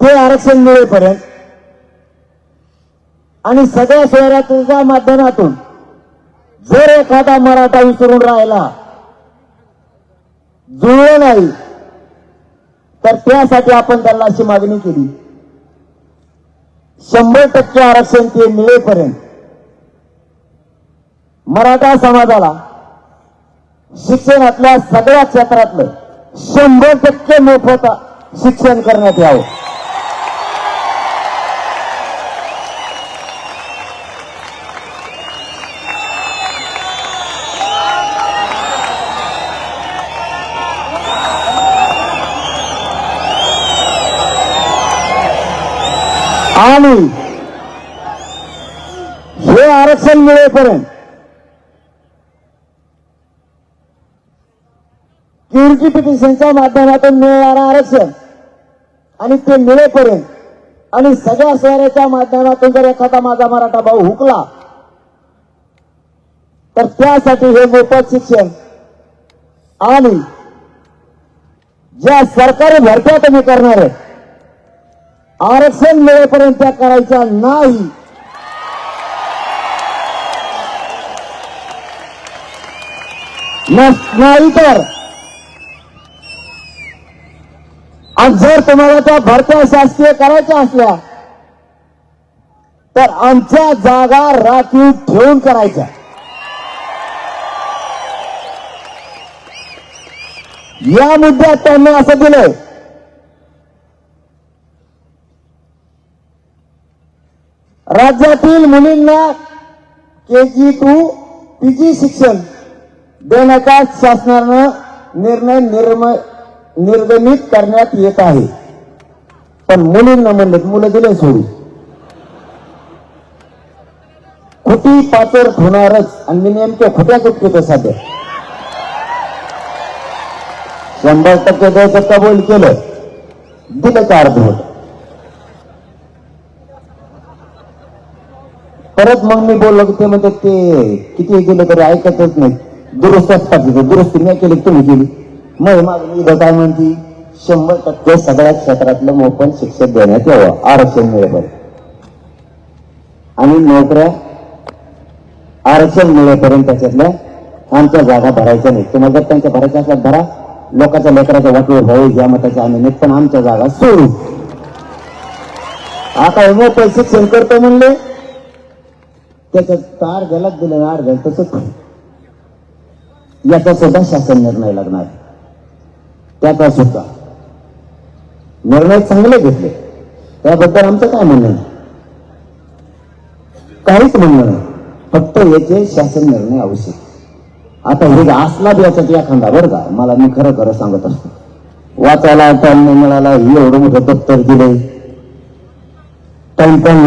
ते आरक्षण मिळेपर्यंत आणि सगळ्या शहराच्या माध्यमातून जर एखादा मराठा विसरून राहिला जुळलं नाही तर त्यासाठी आपण त्यांना अशी मागणी केली. शंभर टक्के आरक्षण ते मिळेपर्यंत मराठा समाजाला शिक्षणातल्या सगळ्या क्षेत्रातलं शंभर टक्के मोफत शिक्षण करण्यात यावं. आणि हे आरक्षण मिळेपर्यंत क्युरिटी पिटिशनच्या माध्यमातून मिळणारं आरक्षण आणि ते मिळेपर्यंत आणि सगळ्या शहराच्या माध्यमातून जर एखादा माझा मराठा भाऊ हुकला तर त्यासाठी हे मोफत शिक्षण आणि ज्या सरकारी भरत्या तुम्ही करणार आहे आरक्षण मिळेपर्यंत करायचा करायच्या नाही नाही तर. जर तुम्हाला त्या भरत्या शासकीय करायच्या असल्या तर आमच्या जागा राखीव ठेवून करायच्या. या मुद्द्यात त्यांनी असं दिलंय. राज्यातील मुलींना के जी टू पीजी शिक्षण देण्याचा शासनानं निर्णय निर्म निर्गमित करण्यात येत आहे. पण मुलींना म्हणलेत मुलं दिले सोडून. खोटी पाचर होणारच आणि मी नेमक्या खोट्या चुटकेतो सध्या? शंभर टक्के द्यायचं कबूल केलं. दिलं का अर्धवट? परत मग मी बोललो की ते म्हणतात ते किती केलं तरी ऐकतच नाही दुरुस्तच पाहिजे दुरुस्ती नाही केली तुम्ही केली. मग माझी इथं काय म्हणती? शंभर टक्के सगळ्या क्षेत्रातलं मोफत शिक्षण देण्यात यावं आरक्षण मिळेपर्यंत आणि नोकऱ्या आरक्षण मिळेपर्यंत त्याच्यातल्या आमच्या जागा भरायच्या नाही तुम्हाला जर त्यांच्या भरायच्या असल्या भरा. लोकांच्या लेकराच्या वाटवर भाऊ या मताच्या आम्ही नाही पण आमच्या जागा सोडू. आता हे मोफत शिक्षण करतो म्हणले त्याच्यात तार गलत दिलं आर गेलं तसंच याचा सुद्धा शासन निर्णय लागणार. त्याचा सुद्धा निर्णय चांगले घेतले. त्याबद्दल आमचं काय म्हणणं काहीच म्हणणं नाही. फक्त याचे शासन निर्णय आवश्यक. आता हे असला बी याच्यात खांदा बरं का? मला मी खरं खरं सांगत असतो. वाचायला टाइम नाही मिळाला हे एवढं मोठं दप्तर दिले टाइम पण